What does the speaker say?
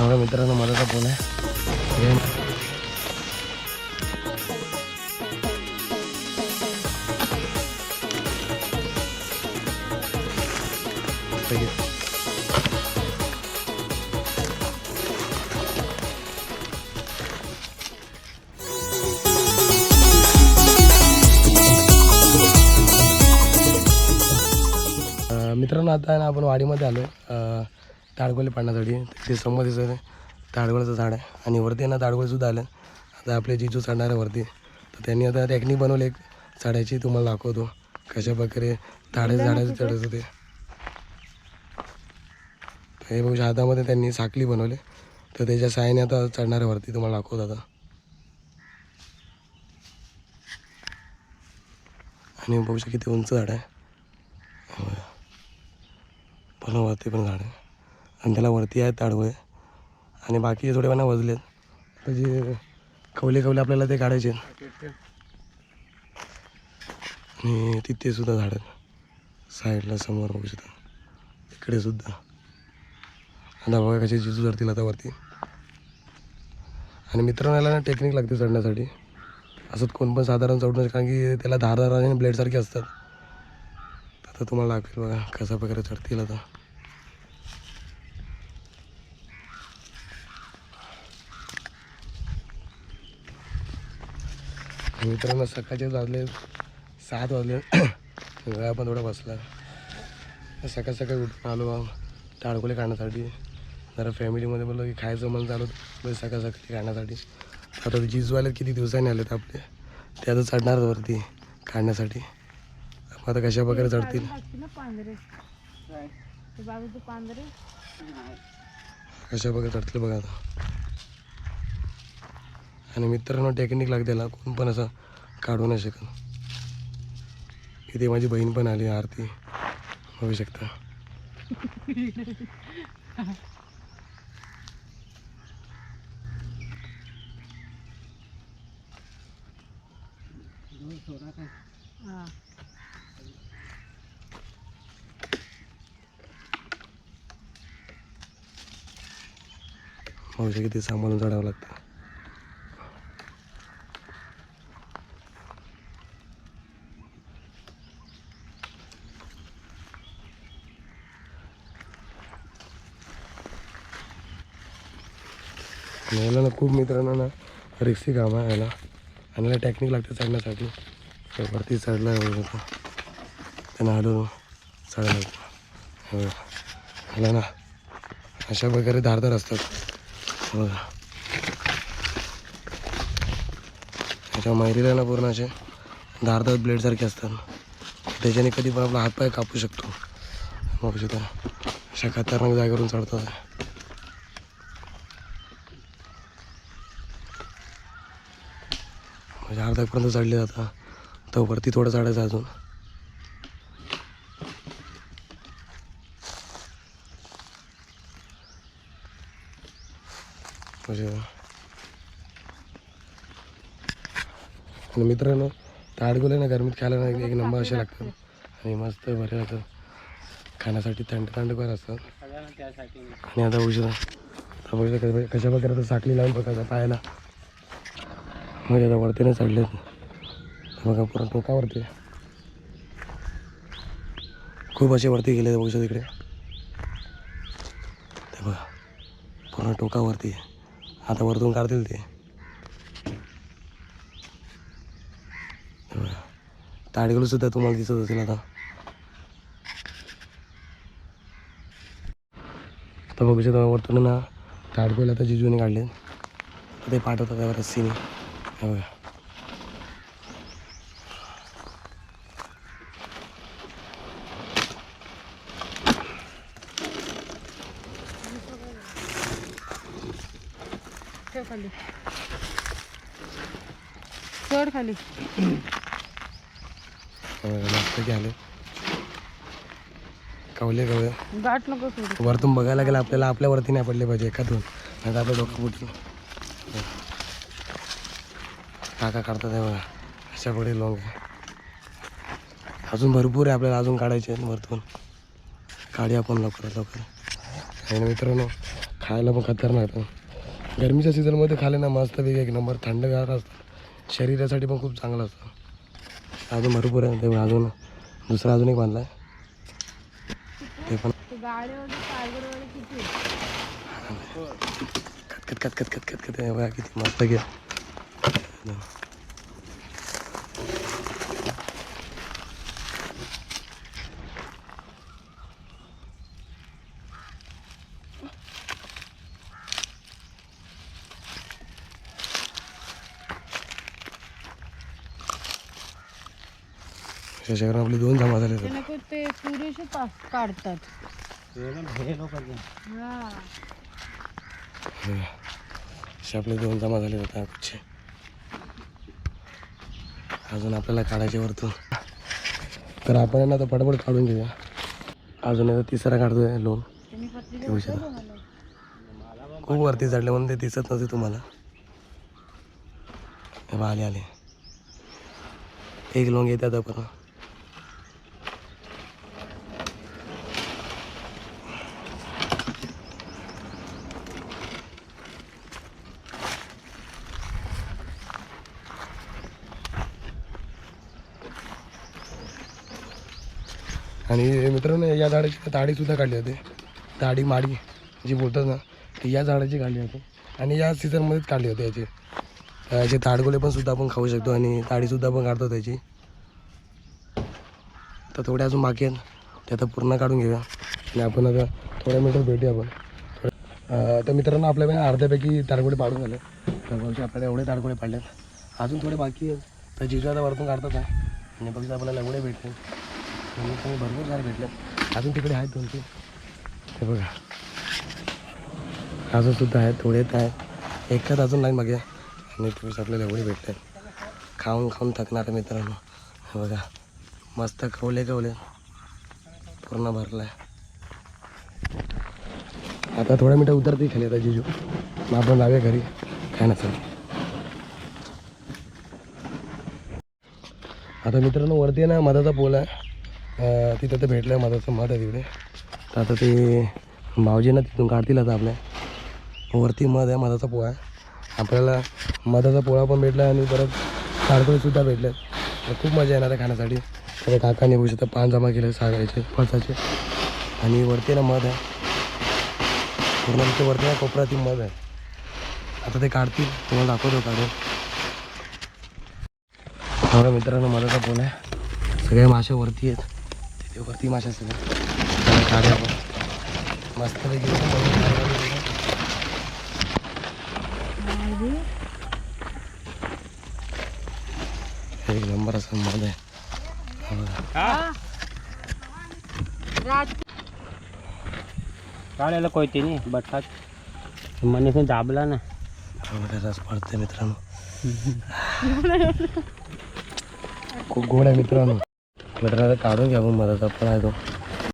माझ्या मित्रांनो माझा फोन आहे? मित्रांनो आता आहे ना आपण वाडीमध्ये आलो आहे ताडगोले पाडण्यासाठी ते समोर दिसत ताडगोळ्याचं झाड आहे. आणि वरती ना ताडगोळेसुद्धा आलं. आता आपले जिजू चढणार आहे वरती. तर त्यांनी आता टेक्निक बनवली एक. चढायची तुम्हाला दाखवतो. कशा प्रकारे ताडे झाडाचं चढायचं ते हे बघू हातामध्ये त्यांनी साखली बनवली. तर त्याच्या साहाय्याने आता चढणार आहे वरती. तुम्हाला दाखवतो आता. आणि बघू शकता किती उंच झाड आहे. पण वरती पण झाड. आहे आणि त्याला वरती आहे ताडवळे. आणि बाकी थोडे पण वजलेत. तर जे कवले कवले आपल्याला ते काढायचे आणि तिथे सुद्धा झाड आहेत. साईडला समोर बघू शकता. इकडे सुद्धा. आता बघा कसे जिजू धरतील आता वरती. आणि मित्रांना ना टेक्निक लागते चढण्यासाठी. असं कोण पण साधारण चढू नये कारण की त्याला धारदार आणि ब्लेडसारखे असतात. तर तुम्हाला लागतील बघा कशा प्रकारे चढतील आता. मित्रांनो सकाळचे वाजले सात वाजले. वेळा पण थोडा बसला. सकाळ सकाळी उठून आलो. बा टाळकोले काढण्यासाठी जरा फॅमिलीमध्ये बोललो की खायचं मन चालू होतं. सकाळ सकाळी काढण्यासाठी आता जिजवाले किती दिवसांनी आलेत आपले. ते आता चढणार वरती काढण्यासाठी मग आता कशा प्रकारे चढतील? कशा प्रकारे चढतील बघा आता. आणि मित्रांनो टेक्निक लागते कोण पण असं काढू नाही शकत. इथे माझी बहीण पण आली आरती. होऊ शकता. हा होऊ सांभाळून चढावं लागतं. आणि याला ना खूप मित्रांना ना रिक्सी काम आहे याला आणि याला टेक्निक लागते चढण्यासाठी. तर वरती चढला एवढं त्यांना हलवून चढायला याला ना. अशा प्रकारे धारदार असतात. बघा. त्याच्या महिलेला ना पूर्ण असे धारदार ब्लेडसारखे असतात. त्याच्याने कधी पण आपला हातपाय कापू शकतो. मग सुद्धा अशा खतरनाक जागेवरून चढतात. म्हणजे अर्ध्यापर्यंत चढले जातात तर वरती थोडं चढायचं अजून. म्हणजे मित्रांनो ताडगुले ना गरमीत खायला ना एक नंबर असे लागतात. आणि मस्त बरे राहतात खाण्यासाठी थंड थंड थंडकर असतात. आणि आता उशिरा. कशा- वगैरे प्रकारे साखळी लावून बघायचा पायाला. म्हणजे आता वरती नाही बघा पुरा टोकावरती खूप असे वरती गेले बघू शकता इकडे. ते बघा. पूर्ण टोकावरती आता वरतून काढतील ते. ताडगलू सुद्धा तुम्हाला दिसत असेल आता. तर बघू शकता वरतून ना ताडगोल आता जिजूने काढले ते पाठवतात त्यावर रस्सीने. हे बघा खाली. चढ खाली. मस्त आले कवले कवले गाठ नको सोडू. वरतून बघायला गेलं आपल्याला आपल्या वरती नाही पडले पाहिजे एखादून नाही तर आपलं डोकं फुटलं काका काढतात आहे बघा. अशा पुढे लॉंग अजून भरपूर आहे आपल्याला अजून काढायचे आहेत वरतून. काढी आपण लवकरात लवकर. आणि मित्रांनो खायला पण खतरनाक गरमीच्या सीझनमध्ये खाले ना मस्त वेग एक नंबर थंडगार असतं. शरीरासाठी पण खूप चांगलं असतं. अजून भरपूर आहे. ते अजून दुसरा अजून एक बांधला आहे ते पण ते खत खत खत किती कत कत कत कत कत कत बघा किती मस्त घ्या शहरात आपले दोन जमा झाले ते नको ते पुरेसे पास काढतात. हा आपले दोन जमा झाले होते आजचे अजून आपल्याला काढायचे वरतून. तर आपण आहे ना आता पटापट काढून घेऊया. अजून एकदा तिसरा काढतोय लोन त्यांनी शकता. खूप वरती चढले म्हणून ते दिसत नव्हते तुम्हाला. हे आले आले. एक लोंग आता आपण. आणि मित्रांनो या झाडाची ताडी सुद्धा काढली होती. ताडी माडी जी बोलतात ना ती या झाडाची काढली होती. आणि या सीझनमध्येच काढली होती याची. याचे ताडगोळे पण सुद्धा आपण खाऊ शकतो आणि ताडीसुद्धा पण काढतो त्याची. तर थोडे अजून बाकी आहेत. ते आता पूर्ण काढून घेऊया. आणि आपण आता थोड्या मिनिटात भेटूया आपण. तर मित्रांनो आपल्याकडे अर्ध्यापैकी ताडगोळे पाडून झाले. तर आपल्याला एवढे ताडगोळे पाडले अजून थोडे बाकी आहेत. तर जिजू आता वरतून काढतात आणि बघितलं आपल्याला एवढे भेटतील म्हणजे कमी भरपूर झाले भेटले अजून तिकडे आहेत दोन तीन. हे बघा. अजून सुद्धा आहेत थोडे आहेत आहेत. एकच अजून नाही मागे. आणि तुम्ही आपल्याला एवढे भेटतात खाऊन खाऊन थकणार मित्रांनो. हे बघा. मस्त कवले कवले पूर्ण भरला आहे आता थोड्या मिनटं उतरते खाली आता जिजू. मग आपण जाऊया घरी. काय नसेल आता मित्रांनो वरती आहे ना मधाचा पोल आहे. तिथं तर भेटलं आहे मधाचं मध आहे तिकडे. तर आता ते भाऊजी ना तिथून काढतील आता आपल्या. वरती मध आहे मधाचा पोळा आहे. आपल्याला मधाचा पोळा पण भेटला आणि परत ताडकोळीसुद्धा भेटले तर खूप मजा येणार आहे खाण्यासाठी. तर काकाने बघू शकता पान जमा केले सागायचे फळसाचे. आणि वरती ना मध आहे. पूर्ण तिथे वरती ना कोपऱ्यात मध आहे. आता ते काढतील तुम्हाला दाखवतो काढून. मित्रांनो मधाचा पोळा आहे. सगळे मासे वरती आहेत. तिथे वरती मासे सगळे त्याला काढूया आपण आणि एक नंबर असं मध आहे. काढायला कोयते नाही बटाट मनीसन दाबला ना. रस पडतंय मित्रांनो. खूप गोड आहे मित्रांनो. मित्रांनो काढून घ्या मग मधाचा पण आहे तो